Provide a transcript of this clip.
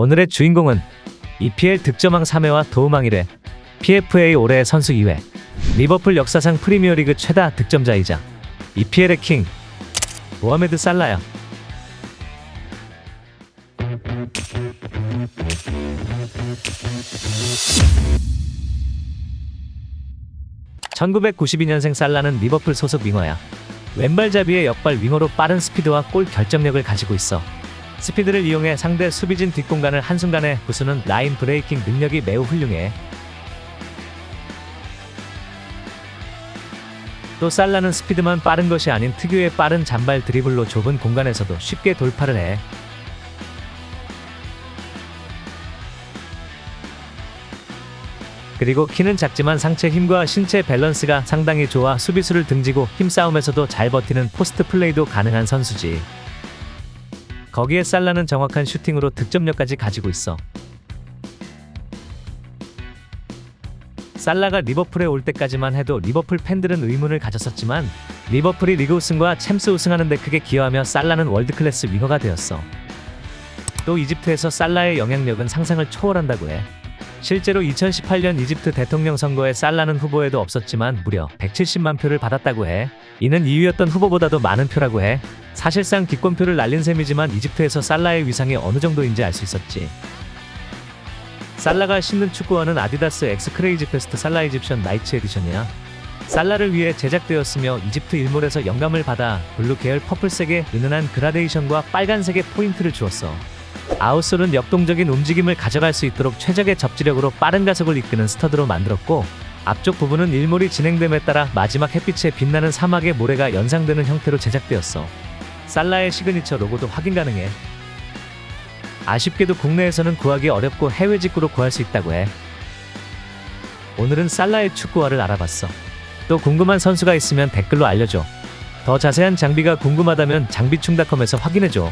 오늘의 주인공은 EPL 득점왕 3회와 도움왕 1회, PFA 올해 선수 2회, 리버풀 역사상 프리미어리그 최다 득점자이자 EPL의 킹 모하메드 살라야. (1992년생) 살라는 리버풀 소속 윙어야 왼발잡이의 역발 윙어로 빠른 스피드와 골 결정력을 가지고 있어 스피드를 이용해 상대 수비진 뒷공간을 한순간에 부수는 라인 브레이킹 능력이 매우 훌륭해. 또 살라는 스피드만 빠른 것이 아닌 특유의 빠른 잔발 드리블로 좁은 공간에서도 쉽게 돌파를 해. 그리고 키는 작지만 상체 힘과 신체 밸런스가 상당히 좋아 수비수를 등지고 힘싸움에서도 잘 버티는 포스트 플레이도 가능한 선수지. 거기에 살라는 정확한 슈팅으로 득점력까지 가지고 있어. 살라가 리버풀에 올 때까지만 해도 리버풀 팬들은 의문을 가졌었지만 리버풀이 리그 우승과 챔스 우승하는 데 크게 기여하며 살라는 월드클래스 윙어가 되었어. 또 이집트에서 살라의 영향력은 상상을 초월한다고 해. 실제로 2018년 이집트 대통령 선거에 살라는 후보에도 없었지만 무려 170만 표를 받았다고 해. 이는 이유였던 후보보다도 많은 표라고 해. 사실상 기권표를 날린 셈이지만 이집트에서 살라의 위상이 어느 정도인지 알 수 있었지. 살라가 신는 축구화는 아디다스 엑스 크레이지 페스트 살라 이집션 나이츠 에디션이야. 살라를 위해 제작되었으며 이집트 일몰에서 영감을 받아 블루 계열 퍼플색의 은은한 그라데이션과 빨간색의 포인트를 주었어. 아웃솔은 역동적인 움직임을 가져갈 수 있도록 최적의 접지력으로 빠른 가속을 이끄는 스터드로 만들었고 앞쪽 부분은 일몰이 진행됨에 따라 마지막 햇빛에 빛나는 사막의 모래가 연상되는 형태로 제작되었어. 살라의 시그니처 로고도 확인 가능해. 아쉽게도 국내에서는 구하기 어렵고 해외 직구로 구할 수 있다고 해. 오늘은 살라의 축구화를 알아봤어. 또 궁금한 선수가 있으면 댓글로 알려줘. 더 자세한 장비가 궁금하다면 장비충닷컴에서 확인해줘.